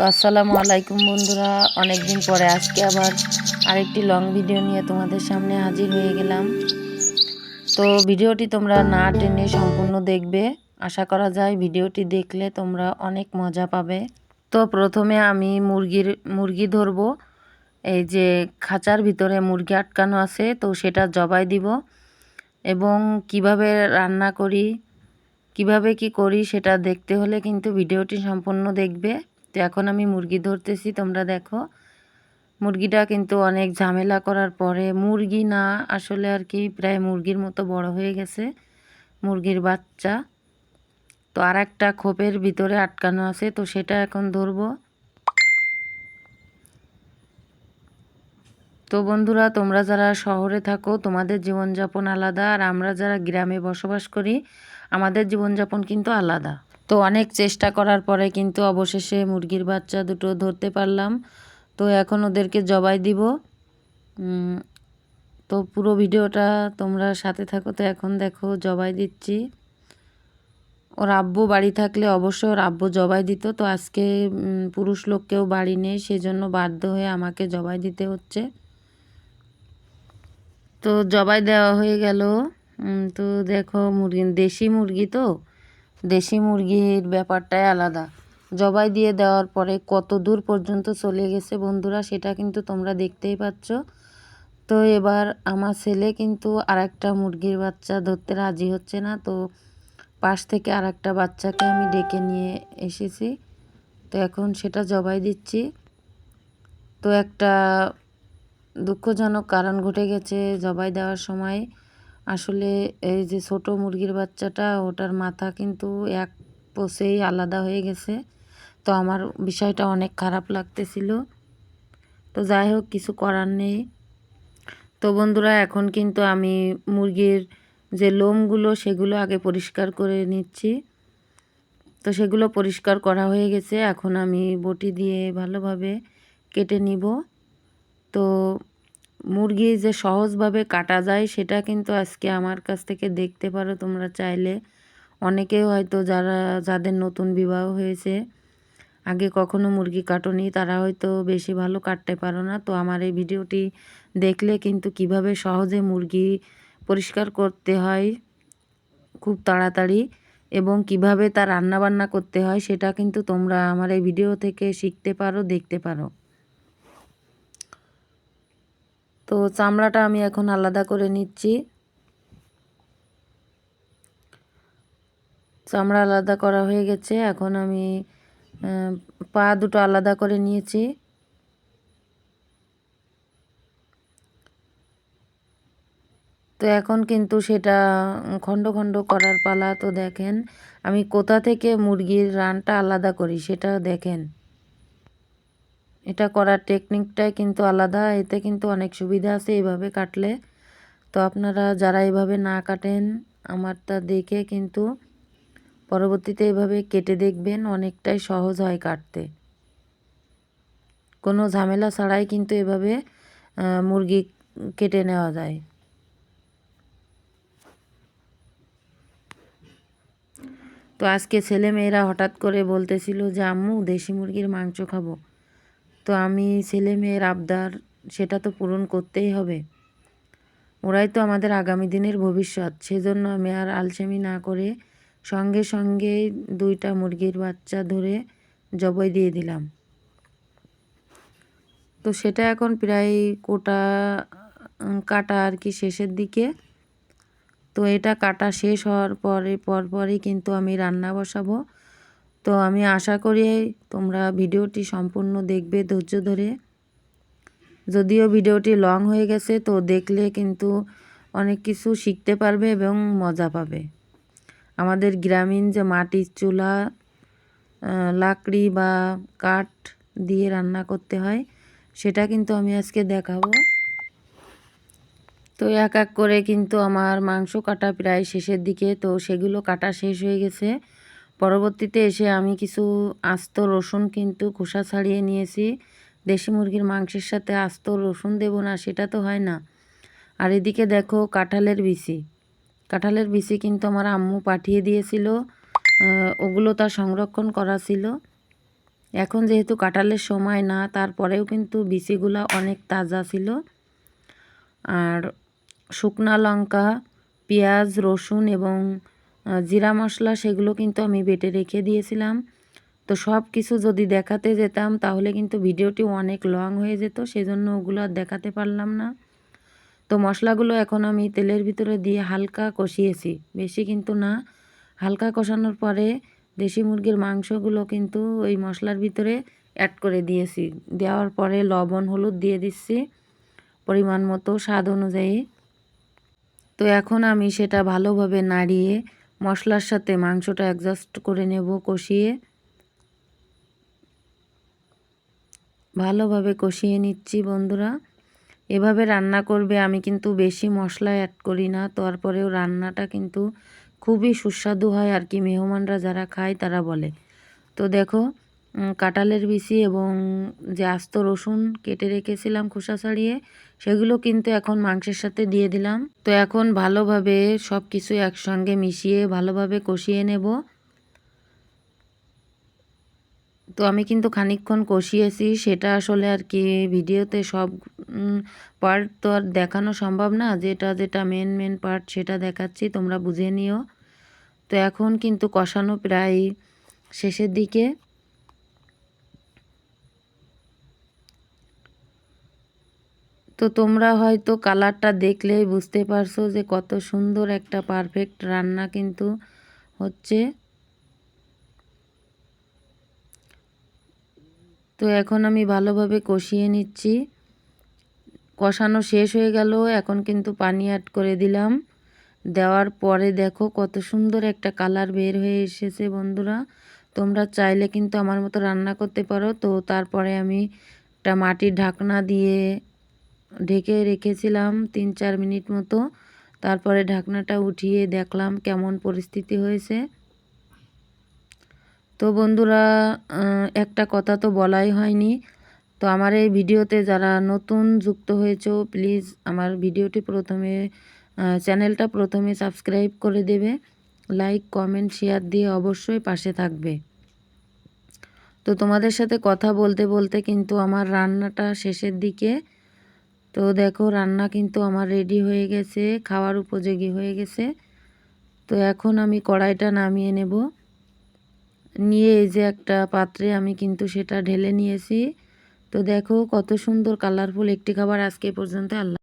তো আসসালামু আলাইকুম বন্ধুরা অনেক দিন পরে আজকে আবার আরেকটি লং ভিডিও নিয়ে তোমাদের সামনে হাজির হয়ে গেলাম। তো ভিডিওটি তোমরা না টেনে সম্পূর্ণ দেখবে, আশা করা যায় ভিডিওটি দেখলে তোমরা অনেক মজা পাবে। তো প্রথমে আমি মুরগির, মুরগি ধরবো, এই যে খাঁচার ভিতরে মুরগি আটকানো আছে, তো সেটা জবাই দিব। এবং কীভাবে রান্না করি, কীভাবে কি করি সেটা দেখতে হলে কিন্তু ভিডিওটি সম্পূর্ণ দেখবে। তো এখন আমি মুরগি ধরতেছি, তোমরা দেখো। মুরগিটা কিন্তু অনেক ঝামেলা করার পরে, মুরগি না আসলে আর কি প্রায় মুরগির মতো বড় হয়ে গেছে, মুরগির বাচ্চা। তো আর একটা খোপের ভিতরে আটকানো আছে, তো সেটা এখন ধরবো। তো বন্ধুরা, তোমরা যারা শহরে থাকো, তোমাদের জীবনযাপন আলাদা, আর আমরা যারা গ্রামে বসবাস করি, আমাদের জীবনযাপন কিন্তু আলাদা। তো অনেক চেষ্টা করার পরে কিন্তু অবশেষে মুরগির বাচ্চা দুটো ধরতে পারলাম। তো এখন ওদেরকে জবাই দিব। তো পুরো ভিডিওটা তোমরা সাথে থাকো তো এখন দেখো, জবাই দিচ্ছি। ওর আব্বু বাড়ি থাকলে অবশ্যই ওর আব্বু জবাই দিত। তো আজকে পুরুষ লোক কেউ বাড়ি নেই, সেজন্য বাধ্য হয়ে আমাকে জবাই দিতে হচ্ছে। তো জবাই দেওয়া হয়ে গেল। তো দেখো মুরগি, দেশি মুরগি তো? দেশি মুরগির ব্যাপারটাই আলাদা। জবাই দিয়ে দেওয়ার পরে কত দূর পর্যন্ত চলে গেছে বন্ধুরা, সেটা কিন্তু তোমরা দেখতেই পাচ্ছ। তো এবার আমার ছেলে কিন্তু আর একটা মুরগির বাচ্চা ধরতে রাজি হচ্ছে না, তো পাশ থেকে আর একটা বাচ্চাকে আমি ডেকে নিয়ে এসেছি। তো এখন সেটা জবাই দিচ্ছি। তো একটা দুঃখজনক কারণ ঘটে গেছে জবাই দেওয়ার সময়। আসলে এই যে ছোট মুরগির বাচ্চাটা, ওটার মাথা কিন্তু এক পোষেই আলাদা হয়ে গেছে। তো আমার বিষয়টা অনেক খারাপ লাগতেছিল। তো যাই হোক, কিছু করার নেই। তো বন্ধুরা, এখন কিন্তু আমি মুরগির যে লোমগুলো, সেগুলো আগে পরিষ্কার করে নিচ্ছি। তো সেগুলো পরিষ্কার করা হয়ে গেছে। এখন আমি বটি দিয়ে ভালোভাবে কেটে নিব। তো মুরগি যে সহজভাবে কাটা যায়, সেটা কিন্তু আজকে আমার কাছ থেকে দেখতে পারো তোমরা চাইলে। অনেকেও হয়তো যারা, যাদের নতুন বিবাহ হয়েছে, আগে কখনো মুরগি কাটনি, তারা হয়তো বেশি ভালো কাটতে পারো না। তো আমার এই ভিডিওটি দেখলে কিন্তু কীভাবে সহজে মুরগি পরিষ্কার করতে হয় খুব তাড়াতাড়ি এবং কীভাবে তা রান্নাবান্না করতে হয়, সেটা কিন্তু তোমরা আমার এই ভিডিও থেকে শিখতে পারো, দেখতে পারো। তো চামড়াটা আমি এখন আলাদা করে নিচ্ছি। চামড়া আলাদা করা হয়ে গেছে, এখন আমি পা দুটো আলাদা করে নিয়েছি। তো এখন কিন্তু সেটা খণ্ড খণ্ড করার পালা তো দেখেন, আমি কোথা থেকে মুরগির রানটা আলাদা করি সেটা দেখেন। এটা করার টেকনিকটাই কিন্তু আলাদা, এতে কিন্তু অনেক সুবিধা আছে এইভাবে কাটলে। তো আপনারা যারা এভাবে না কাটেন, আমারটা দেখে কিন্তু পরবর্তীতে এভাবে কেটে দেখবেন, অনেকটাই সহজ হয় কাটতে। কোনো ঝামেলা ছাড়াই কিন্তু এভাবে মুরগি কেটে নেওয়া যায়। তো আজকে ছেলে মেয়েরা হঠাৎ করে বলতেছিল যে, আম্মু, দেশি মুরগির মাংস খাব। তো আমি ছেলে মেয়ের আবদার সেটা তো পূরণ করতেই হবে। ওরাই তো আমাদের আগামী দিনের ভবিষ্যৎ। সেজন্য আমি আর আলসেমি না করে সঙ্গে সঙ্গে দুইটা মুরগির বাচ্চা ধরে জবাই দিয়ে দিলাম। তো সেটা এখন প্রায় কোটা কাটা আর কি শেষের দিকে। তো এটা কাটা শেষ হওয়ার পরে, পরপরই কিন্তু আমি রান্না বসাবো। তো আমি আশা করি তোমরা ভিডিওটি সম্পূর্ণ দেখবে ধৈর্য ধরে। যদিও ভিডিওটি লং হয়ে গেছে, তো দেখলে কিন্তু অনেক কিছু শিখতে পারবে এবং মজা পাবে। আমাদের গ্রামীণ যে মাটির চুলা লাকড়ি বা কাঠ দিয়ে রান্না করতে হয়, সেটা কিন্তু আমি আজকে দেখাবো। তো এক এক করে কিন্তু আমার মাংস কাটা প্রায় শেষের দিকে, তো সেগুলো কাটা শেষ হয়ে গেছে। পরবর্তীতে এসে আমি কিছু আস্ত রসুন কিন্তু খোসা ছাড়িয়ে নিয়েছি। দেশি মুরগির মাংসের সাথে আস্ত রসুন দেব না, সেটা তো হয় না। আর এদিকে দেখো কাঁঠালের বিচি। কাঁঠালের বিচি কিন্তু আমার আম্মু পাঠিয়ে দিয়েছিল। ওগুলো তার সংরক্ষণ করা ছিল। এখন যেহেতু কাঁঠালের সময় না, তারপরেও কিন্তু বিচিগুলা অনেক তাজা ছিল। আর শুকনা লঙ্কা, পেঁয়াজ, রসুন এবং জিরা মশলা সেগুলো কিন্তু আমি বেটে রেখে দিয়েছিলাম। তো সব কিছু যদি দেখাতে যেতাম, তাহলে কিন্তু ভিডিওটি অনেক লং হয়ে যেত, সেজন্য ওগুলো আর দেখাতে পারলাম না। তো মশলাগুলো এখন আমি তেলের ভিতরে দিয়ে হালকা কষিয়েছি, বেশি কিন্তু না। হালকা কষানোর পরে দেশি মুরগির মাংসগুলো কিন্তু ওই মশলার ভিতরে অ্যাড করে দিয়েছি। দেওয়ার পরে লবণ, হলুদ দিয়ে দিচ্ছি, পরিমাণ মতো স্বাদ অনুযায়ী। তো এখন আমি সেটা ভালোভাবে নাড়িয়ে মশলার সাথে মাংসটা অ্যাডজাস্ট করে নেব কষিয়ে। ভালোভাবে কষিয়ে নিচ্ছি বন্ধুরা। এভাবে রান্না করবে, আমি কিন্তু বেশি মশলা অ্যাড করি না। তারপরেও রান্নাটা কিন্তু খুবই সুস্বাদু হয়, আর কি মেহমানরা যারা খায় তারা বলে। তো দেখো কাঁঠালের বিচি এবং যে আস্ত রসুন কেটে রেখেছিলাম খোসা ছাড়িয়ে, সেগুলো কিন্তু এখন মাংসের সাথে দিয়ে দিলাম। তো এখন ভালোভাবে সব কিছু একসঙ্গে মিশিয়ে ভালোভাবে কষিয়ে নেব। তো আমি কিন্তু খানিকক্ষণ কষিয়েছি, সেটা আসলে আর কি ভিডিওতে সব পার্ট তো আর দেখানো সম্ভব না। যেটা যেটা মেন মেন পার্ট সেটা দেখাচ্ছি, তোমরা বুঝে নিও। তো এখন কিন্তু কষানো প্রায় শেষের দিকে। তো তোমরা হয়তো কালারটা দেখলেই বুঝতে পারছ যে কত সুন্দর একটা পারফেক্ট রান্না কিন্তু হচ্ছে। তো এখন আমি ভালোভাবে কষিয়ে নিচ্ছি। কষানো শেষ হয়ে গেল, এখন কিন্তু পানি অ্যাড করে দিলাম। দেওয়ার পরে দেখো কত সুন্দর একটা কালার বের হয়ে এসেছে বন্ধুরা। তোমরা চাইলে কিন্তু আমার মতো রান্না করতে পারো। তো তারপরে আমি একটা মাটির ঢাকনা দিয়ে ঢেকে রেখেছিলাম তিন চার মিনিট মতো। তারপরে ঢাকনাটা উঠিয়ে দেখলাম কেমন পরিস্থিতি হয়েছে। তো বন্ধুরা একটা কথা তো বলাই হয়নি। তো আমার এই ভিডিওতে যারা নতুন যুক্ত হয়েছো, প্লিজ আমার ভিডিওটি প্রথমে চ্যানেলটা প্রথমে সাবস্ক্রাইব করে দেবে। লাইক, কমেন্ট, শেয়ার দিয়ে অবশ্যই পাশে থাকবে। তো তোমাদের সাথে কথা বলতে বলতে কিন্তু আমার রান্নাটা শেষের দিকে তো দেখো, রান্না কিন্তু আমার রেডি হয়ে গেছে, খাওয়ার উপযোগী হয়ে গেছে। তো এখন আমি কড়াইটা নামিয়ে নেব। নিয়ে এই যে একটা পাত্রে আমি কিন্তু সেটা ঢেলে নিয়েছি। তো দেখো, কত সুন্দর কালারফুল একটি খাবার আজকে পর্যন্ত আল্লাহ